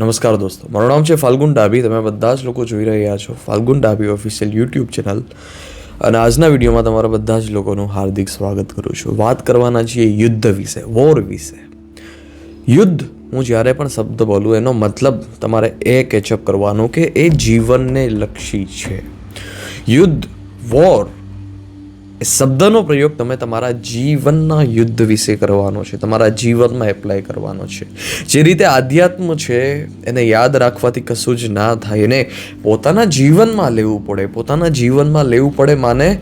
નમસ્કાર દોસ્તો, મારું નામ છે ફાલ્ગુન ડાભી, તમે બધા જ લોકો જોઈ રહ્યા છો Falgun Dabhi official YouTube channel અને આજના વિડીયોમાં તમારા બધા જ લોકોનું હાર્દિક સ્વાગત કરું છું. વાત કરવાના છીએ યુદ્ધ વિશે વોર વિશે. યુદ્ધ, હું જ્યારે પણ શબ્દ બોલું, એનો મતલબ તમારે એ કેચઅપ કરવાનો કે એ જીવનને લક્ષી છે. યુદ્ધ વોર એ શબ્દનો પ્રયોગ તમે તમારા જીવનના યુદ્ધ વિશે કરવાનો છે, તમારા જીવનમાં એપ્લાય કરવાનો છે. જે રીતે આધ્યાત્મ છે, એને યાદ રાખવાથી કશું જ ના થાય. એને પોતાના જીવનમાં લેવું પડે, પોતાના જીવનમાં લેવું પડે માને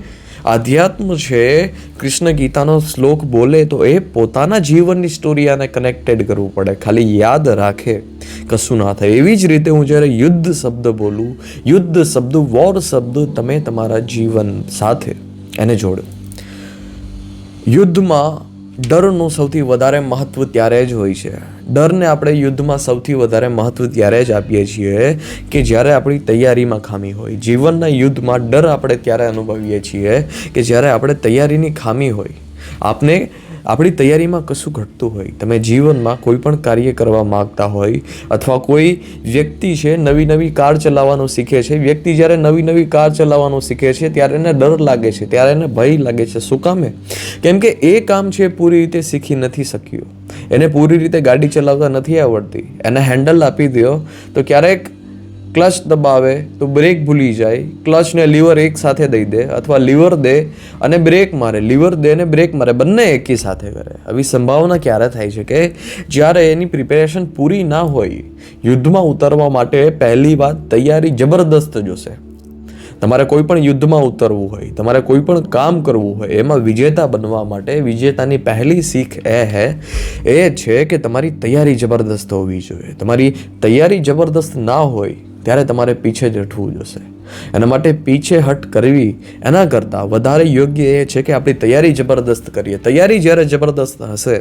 આધ્યાત્મ છે, કૃષ્ણ ગીતાનો શ્લોક બોલે તો એ પોતાના જીવનની સ્ટોરી આને કનેક્ટેડ કરવું પડે. ખાલી યાદ રાખે કશું ના થાય. એવી જ રીતે હું જ્યારે યુદ્ધ શબ્દ બોલું, યુદ્ધ શબ્દ વોર શબ્દ તમે તમારા જીવન સાથે એને જોડો. યુદ્ધમાં ડરનું સૌથી વધારે મહત્વ ત્યારે જ હોય છે. ડરને આપણે યુદ્ધમાં સૌથી વધારે મહત્વ ત્યારે જ આપીએ છીએ કે જ્યારે આપણી તૈયારીમાં ખામી હોય. જીવનના યુદ્ધમાં ડર આપણે ત્યારે અનુભવીએ છીએ કે જ્યારે આપણે તૈયારીની ખામી હોય. આપને આપણી તૈયારીમાં કશું ઘટતું હોય. તમે જીવનમાં કોઈ પણ કાર્ય કરવા માગતા હોય અથવા કોઈ વ્યક્તિ છે નવી નવી કાર ચલાવવાનું શીખે છે, વ્યક્તિ જ્યારે નવી નવી કાર ચલાવવાનું શીખે છે ત્યારે એને ડર લાગે છે, ત્યારે એને ભય લાગે છે. શું કામે કેમ કે એ કામ છે પૂરી રીતે શીખી નથી શક્યો. એને પૂરી રીતે ગાડી ચલાવતા નથી આવડતી. એને હેન્ડલ આપી દો તો ક્યારેક ક્લચ દબાવે તો બ્રેક ભૂલી જાય. ક્લચને લીવર એક સાથે દઈ દે અથવા લીવર દે અને બ્રેક મારે. લીવર દે અને બ્રેક મારે. બંને એકી સાથે કરે. આવી સંભાવના ક્યારે થાય છે કે જ્યારે એની પ્રિપેરેશન પૂરી ના હોય, યુદ્ધમાં ઉતરવા માટે પહેલી વાત તૈયારી જબરદસ્ત જોશે. તમારે કોઈ પણ યુદ્ધમાં ઉતરવું હોય, તમારે કોઈ પણ કામ કરવું હોય, એમાં વિજેતા બનવા માટે વિજેતાની પહેલી શીખ એ હે, એ છે કે તમારી તૈયારી જબરદસ્ત હોવી જોઈએ. તમારી તૈયારી જબરદસ્ત ના હોય ત્યારે તમારે પીછે જ હટવું જોશે. એના માટે પીછે હટ કરવી એના કરતાં વધારે યોગ્ય એ છે કે આપણી તૈયારી જબરદસ્ત કરીએ. તૈયારી જ્યારે જબરદસ્ત હશે,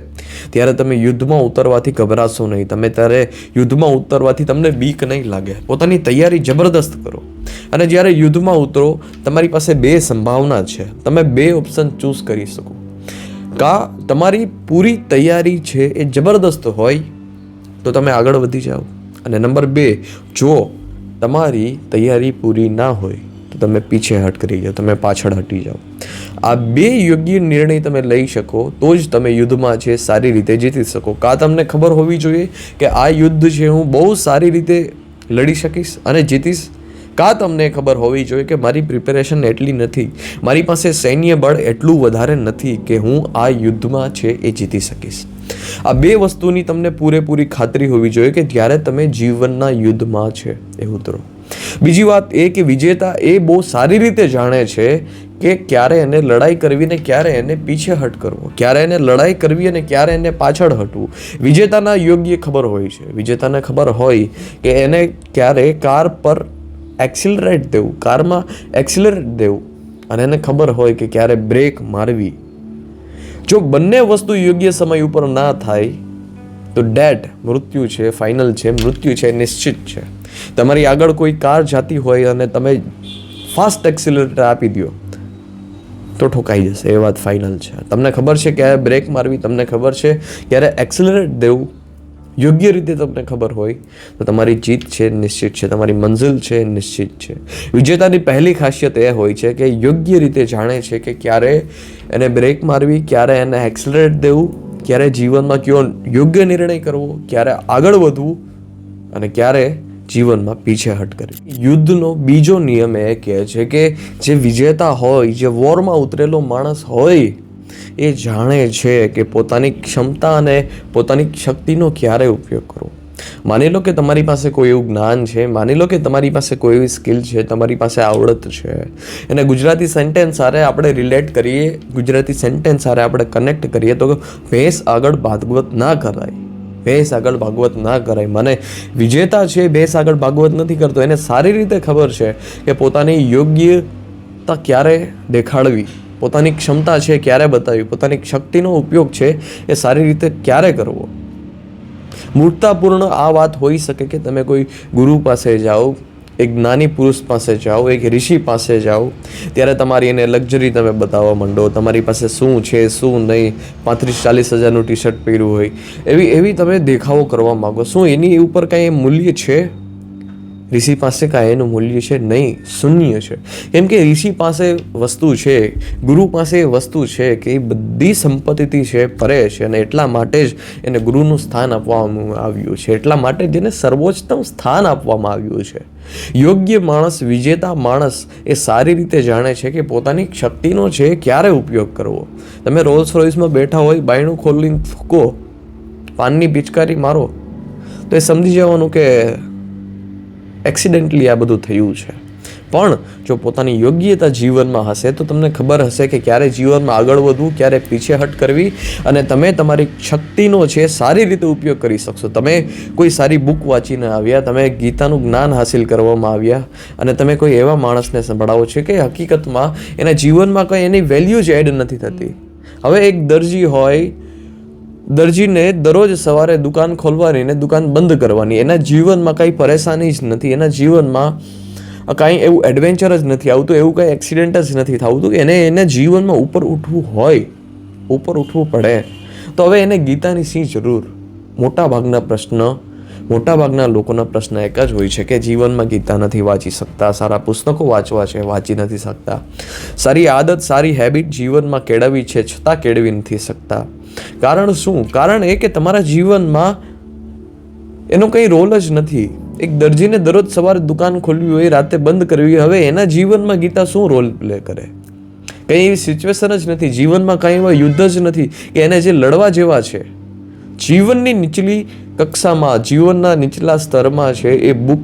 ત્યારે તમે યુદ્ધમાં ઉતરવાથી ગભરાશો નહીં. તમે ત્યારે યુદ્ધમાં ઉતરવાથી તમને બીક નહીં લાગે. પોતાની તૈયારી જબરદસ્ત કરો. અને જ્યારે યુદ્ધમાં ઉતરો, તમારી પાસે બે સંભાવના છે. તમે બે ઓપ્શન ચૂઝ કરી શકો. કા તમારી પૂરી તૈયારી છે એ જબરદસ્ત હોય, તો તમે આગળ વધી જાઓ. અને નંબર બે જો તમારી તૈયારી પૂરી ના હોય તો તમે પીછે હટ કરી જાઓ, તમે પાછળ હટી જાઓ. આ બે યોગ્ય નિર્ણય તમે લઈ શકો, તો જ તમે યુદ્ધમાં છે સારી રીતે જીતી શકો. કા તમને ખબર હોવી જોઈએ કે આ યુદ્ધ છે હું બહુ સારી રીતે લડી શકીશ અને જીતીશ? કા તમને ખબર હોવી જોઈએ કે મારી પ્રિપેરેશન એટલી નથી? મારી પાસે સૈન્ય બળ એટલું વધારે નથી કે હું આ યુદ્ધમાં છે એ જીતી શકીશ. આ બે વસ્તુની તમને પૂરેપૂરી ખાતરી હોવી જોઈએ કે જ્યારે તમે જીવનના યુદ્ધમાં છે, એ ઉતરો. બીજી વાત એ કે વિજેતા એ બહુ સારી રીતે જાણે છે કે ક્યારે એને લડાઈ કરવી ને ક્યારે એને પીછે હટ કરવો. ક્યારે એને લડાઈ કરવી અને ક્યારે એને પાછળ હટવું. વિજેતાના યોગ્ય ખબર હોય છે. વિજેતાને ખબર હોય કે એને ક્યારે કાર પર એક્સિલરેટ દેવું, કારમાં એક્સિલરેટ દેવું. અને એને ખબર હોય કે ક્યારે બ્રેક મારવી જો બંને વસ્તુ યોગ્ય સમય ઉપર ના થાય, તો ડેટ મૃત્યુ છે, ફાઇનલ છે, મૃત્યુ છે, નિશ્ચિત છે. તમારી આગળ કોઈ કાર જાતી હોય અને તમે ફાસ્ટ એક્સિલરેટર આપી દો તો ઠોકાઈ જશે, એ વાત ફાઇનલ છે. તમને ખબર છે ક્યારે બ્રેક મારવી, તમને ખબર છે ક્યારે એક્સિલરેટ દેવું યોગ્ય રીતે તમને ખબર હોય, તો તમારી જીત છે, નિશ્ચિત છે, તમારી મંઝિલ છે, નિશ્ચિત છે. વિજેતાની પહેલી ખાસિયત એ હોય છે કે યોગ્ય રીતે જાણે છે કે ક્યારે એને બ્રેક મારવી, ક્યારે એને એક્સલરેટ દેવું, ક્યારે જીવનમાં કયો યોગ્ય નિર્ણય કરવો, ક્યારે આગળ વધવું અને ક્યારે જીવનમાં પીછે હટ કરવી. યુદ્ધનો બીજો નિયમ એ કહે છે કે જે વિજેતા હોય, જે વોરમાં ઉતરેલો માણસ હોય એ જાણે છે કે પોતાની ક્ષમતા અને પોતાની શક્તિનો ક્યારે ઉપયોગ કરવો? માની લો કે તમારી પાસે કોઈ એવું જ્ઞાન છે, માની લો કે તમારી પાસે કોઈ એવી સ્કિલ છે, તમારી પાસે આવડત છે. એને ગુજરાતી સેન્ટેન્સ સાથે આપણે રિલેટ કરીએ, ગુજરાતી સેન્ટેન્સ સાથે આપણે કનેક્ટ કરીએ તો ભેંસ આગળ ભાગવત ના કરાય. ભેંસ આગળ ભાગવત ના કરાય. મને વિજેતા છે, ભેંસ આગળ ભાગવત નથી કરતો. એને સારી રીતે ખબર છે કે પોતાની યોગ્યતા ક્યારે દેખાડવી. પોતાની ક્ષમતા છે ક્યારે બતાવી, પોતાની શક્તિનો ઉપયોગ છે એ સારી રીતે ક્યારે કરવો? મૂર્તાપૂર્ણ આ વાત હોઈ શકે કે તમે કોઈ ગુરુ પાસે જાઓ, એક જ્ઞાની પુરુષ પાસે જાઓ, એક ઋષિ પાસે જાઓ, ત્યારે તમારી એને લક્ઝરી તમે બતાવવા માંડો, તમારી પાસે શું છે, શું નહીં, પાંત્રીસ ચાલીસ હજારનું ટી શર્ટ પહેર્યું હોય, એવી એવી તમે દેખાવો કરવા માગો. શું એની ઉપર કાંઈ મૂલ્ય છે? ઋષિ પાસે કાંઈ એનું મૂલ્ય છે, નહીં, શૂન્ય છે. કેમ કે ઋષિ પાસે વસ્તુ છે, ગુરુ પાસે વસ્તુ છે, કે એ બધી સંપત્તિથી છે, પરે છે, અને એટલા માટે જ એને ગુરુનું સ્થાન આપવામાં આવ્યું છે. એટલા માટે જ એને સર્વોચ્ચતમ સ્થાન આપવામાં આવ્યું છે. યોગ્ય માણસ, વિજેતા માણસ એ સારી રીતે જાણે છે કે પોતાની શક્તિનો છે ક્યારે ઉપયોગ કરવો. તમે રોલ્સ રોયસમાં બેઠા હોય, બાયણું ખોલીને ફૂકો, પાનની પિચકારી મારો, તો એ સમજી જવાનું કે એક્સિડન્ટલી આ બધું થયું છે. પણ જો પોતાની યોગ્યતા જીવનમાં હશે, તો તમને ખબર હશે કે ક્યારે જીવનમાં આગળ વધવું, ક્યારે પીછેહટ કરવી, અને તમે તમારી શક્તિનો છે સારી રીતે ઉપયોગ કરી શકશો. તમે કોઈ સારી બુક વાંચીને આવ્યા, તમે ગીતાનું જ્ઞાન હાસિલ કરવામાં આવ્યા, અને તમે કોઈ એવા માણસને સંભળાવો છો કે હકીકતમાં એના જીવનમાં કંઈ એની વેલ્યુ જ એડ નથી થતી. હવે એક દરજી હોય દરજીને દરરોજ સવારે દુકાન ખોલવાની ને દુકાન બંધ કરવાની. એના જીવનમાં કાંઈ પરેશાની જ નથી. એના જીવનમાં કાંઈ એવું એડવેન્ચર જ નથી આવતું, એવું કાંઈ એક્સિડન્ટ જ નથી થતું એને એને જીવનમાં ઉપર ઉઠવું હોય, ઉપર ઉઠવું પડે. તો હવે એને ગીતાની શી જરૂર? મોટાભાગના પ્રશ્ન, મોટાભાગના લોકોના પ્રશ્ન એક જ હોય છે કે જીવનમાં ગીતા નથી વાંચી શકતા, સારા પુસ્તકો વાંચવા છે, વાંચી નથી શકતા. સારી આદત, સારી હેબિટ જીવનમાં કેળવવી છે, છતાં કેળવી નથી શકતા. કારણ શું? કારણ એ કે તમારા જીવનમાં એનો કંઈ રોલ જ નથી. એક દરજીને દરરોજ સવારે દુકાન ખોલવી હોય, રાતે બંધ કરવી હવે એના જીવનમાં ગીતા શું રોલ પ્લે કરે? કંઈ એવી સિચ્યુએશન જ નથી. જીવનમાં કાંઈ એવા યુદ્ધ જ નથી કે એને જે લડવા જેવા છે. જીવનની નીચલી કક્ષામાં, જીવનના નીચલા સ્તરમાં છે એ બુક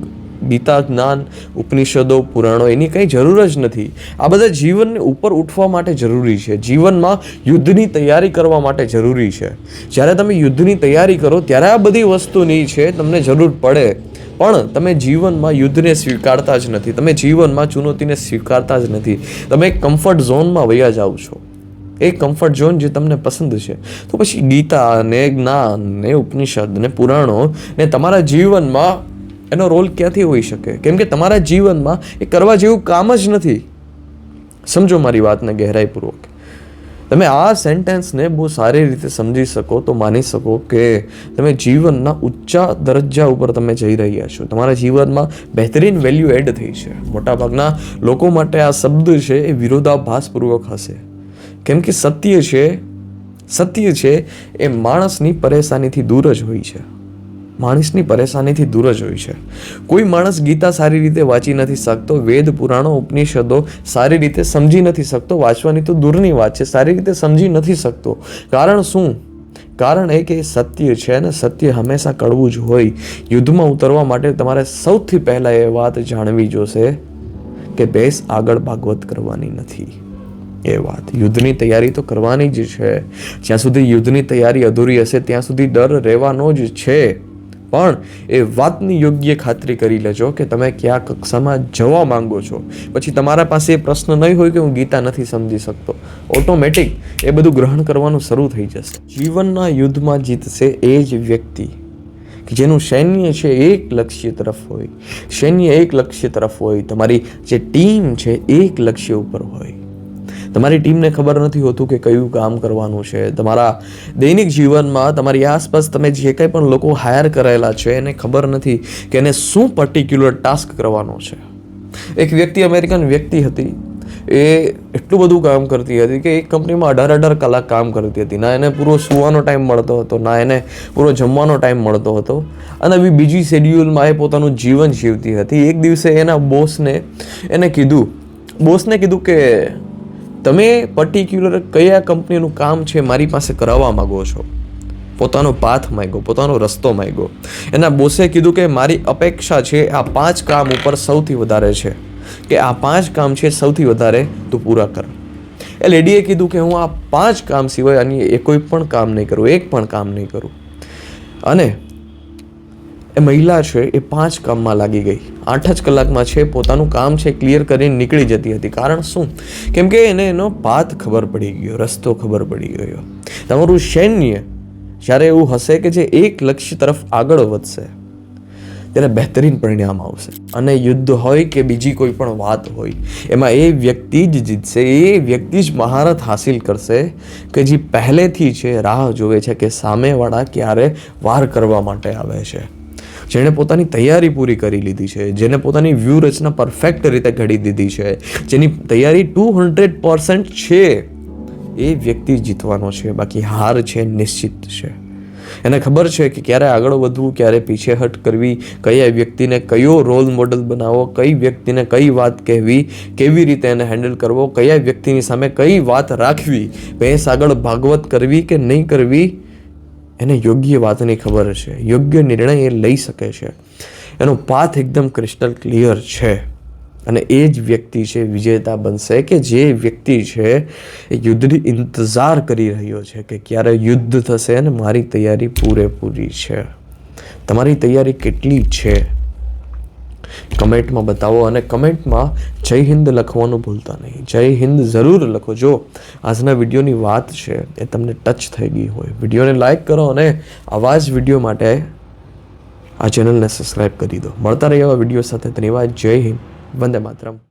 ગીતા જ્ઞાન ઉપનિષદો, પુરાણો, એની કંઈ જરૂર જ નથી. આ બધા જીવનને ઉપર ઉઠવા માટે જરૂરી છે. જીવનમાં યુદ્ધની તૈયારી કરવા માટે જરૂરી છે. જ્યારે તમે યુદ્ધની તૈયારી કરો, ત્યારે આ બધી વસ્તુની છે તમને જરૂર પડે. પણ તમે જીવનમાં યુદ્ધને સ્વીકારતા જ નથી. તમે જીવનમાં ચુનૌતીને સ્વીકારતા જ નથી. તમે એક કમ્ફર્ટ ઝોનમાં વયા જાઓ છો. એ કમ્ફર્ટ ઝોન જે તમને પસંદ છે. તો પછી ગીતા ને જ્ઞાન ને ઉપનિષદ ને પુરાણો ને તમારા જીવનમાં એનો રોલ ક્યાંથી હોઈ શકે? કેમ કે તમારા જીવનમાં એ કરવા જેવું કામ જ નથી. સમજો મારી વાતને ગહેરાઈપૂર્વક. તમે આ સેન્ટેન્સને બહુ સારી રીતે સમજી શકો તો માની શકો કે તમે જીવનના ઊંચા દરજ્જા ઉપર તમે જઈ રહ્યા છો. તમારા જીવનમાં બહેતરીન વેલ્યુ એડ થઈ છે. મોટાભાગના લોકો માટે આ શબ્દ છે એ વિરોધાભાસપૂર્વક હશે. કેમ કે સત્ય છે સત્ય છે એ માણસની પરેશાનીથી દૂર જ હોય છે. માણસની પરેશાનીથી દૂર જ હોય છે. કોઈ માણસ ગીતા સારી રીતે વાંચી નથી શકતો, વેદ, પુરાણો, ઉપનિષદો સારી રીતે સમજી નથી શકતો, વાંચવાની તો દૂરની વાત છે, સારી રીતે સમજી નથી શકતો. કારણ શું? કારણ એ કે સત્ય છે અને સત્ય હંમેશા કડવું જ હોય. યુદ્ધમાં ઉતરવા માટે તમારે સૌથી પહેલાં એ વાત જાણવી જોશે કે બેસ આગળ ભાગવત કરવાની નથી. એ વાત. યુદ્ધની તૈયારી તો કરવાની જ છે. જ્યાં સુધી યુદ્ધની તૈયારી અધૂરી હશે, ત્યાં સુધી ડર રહેવાનો જ છે. પણ એ વાતની યોગ્ય ખાતરી કરી લેજો કે તમે કયા કક્ષામાં જવા માંગો છો. પછી તમારા પાસે એ પ્રશ્ન નહીં હોય કે હું ગીતા નથી સમજી શકતો. ઓટોમેટિક એ બધું ગ્રહણ કરવાનું શરૂ થઈ જશે. જીવનના યુદ્ધમાં જીતશે એ જ વ્યક્તિ. કે જેનું સૈન્ય છે એક લક્ષ્ય તરફ હોય. સૈન્ય એક લક્ષ્ય તરફ હોય. તમારી જે ટીમ છે એક લક્ષ્ય ઉપર હોય. તમારી ટીમને ખબર નથી હોતું કે કયું કામ કરવાનું છે. તમારા દૈનિક જીવનમાં તમારી આસપાસ તમે જે કંઈ પણ લોકો હાયર કરેલા છે, એને ખબર નથી કે એને શું પર્ટિક્યુલર ટાસ્ક કરવાનો છે. એક વ્યક્તિ, અમેરિકન વ્યક્તિ હતી. એ એટલું બધું કામ કરતી હતી કે એક કંપનીમાં અઢાર અઢાર કલાક કામ કરતી હતી. ના એને પૂરો સુવાનો ટાઈમ મળતો હતો, ના એને પૂરો જમવાનો ટાઈમ મળતો હતો. અને બી બીજી શેડ્યુલમાં એ પોતાનું જીવન જીવતી હતી. એક દિવસે એના બોસને એને કીધું બોસને કીધું કે તમે પર્ટિક્યુલર કયા કંપનીનું કામ છે મારી પાસે કરાવવા માગો છો? પોતાનો પાથ માગ્યો, પોતાનો રસ્તો માંગ્યો. એના બોસે કીધું કે મારી અપેક્ષા છે આ પાંચ કામ ઉપર સૌથી વધારે છે. કે આ પાંચ કામ છે સૌથી વધારે તું પૂરા કર. એ લેડીએ કીધું કે હું આ પાંચ કામ સિવાય અન્ય એ કોઈ પણ કામ નહીં કરું, એક પણ કામ નહીં કરું. અને એ મહિલા છે, એ પાંચ કામમાં લાગી ગઈ. આઠ જ કલાકમાં છે, પોતાનું કામ છે ક્લિયર કરીને નીકળી જતી હતી. કારણ શું? કેમ કે એને એનો પાથ ખબર પડી ગયો, રસ્તો ખબર પડી ગયો. તમારું સૈન્ય જ્યારે એવું હશે કે જે એક લક્ષ્ય તરફ આગળ વધશે, ત્યારે બહેતરીન પરિણામ આવશે. અને યુદ્ધ હોય કે બીજી કોઈ પણ વાત હોય, એમાં એ વ્યક્તિ જ જીતશે, એ વ્યક્તિ જ મહારત હાસિલ કરશે કે જે પહેલેથી છે રાહ જોવે છે કે સામેવાળા ક્યારે વાર કરવા માટે આવે છે. જેણે પોતાની તૈયારી પૂરી કરી લીધી છે જેને પોતાની વ્યૂહરચના પરફેક્ટ રીતે ઘડી દીધી છે, જેની તૈયારી ટુ હંડ્રેડ પર્સન્ટ છે, એ વ્યક્તિ જીતવાનો છે, બાકી હાર છે નિશ્ચિત છે. એને ખબર છે કે ક્યારે આગળ વધવું, ક્યારે પીછેહટ કરવી, કયા વ્યક્તિને કયો રોલ મોડલ બનાવવો, કઈ વ્યક્તિને કઈ વાત કહેવી, કેવી રીતે એને હેન્ડલ કરવો, કયા વ્યક્તિની સામે કઈ વાત રાખવી, ભેંસ આગળ ભાગવત કરવી કે નહીં કરવી એને યોગ્ય વાતની ખબર છે. યોગ્ય નિર્ણય એ લઈ શકે છે. એનો પાથ એકદમ ક્રિસ્ટલ ક્લિયર છે. અને એ જ વ્યક્તિ છે, વિજેતા બનશે કે જે વ્યક્તિ છે, એ યુદ્ધની ઇંતજાર કરી રહ્યો છે કે ક્યારે યુદ્ધ થશે અને મારી તૈયારી પૂરેપૂરી છે. તમારી તૈયારી કેટલી છે? કમેન્ટમાં બતાવો અને કમેન્ટમાં જય હિન્દ લખવાનું ભૂલતા નહીં. જય હિન્દ જરૂર લખો. જો આજના વિડીયોની વાત છે એ તમને ટચ થઈ ગઈ હોય, વિડીયોને લાઇક કરો અને આવા જ વીડિયો માટે આ ચેનલને સબસ્ક્રાઈબ કરી દો. મળતા રહ્યા વીડિયો સાથે. ધન્યવાદ. જય હિન્દ. વંદે માતરમ.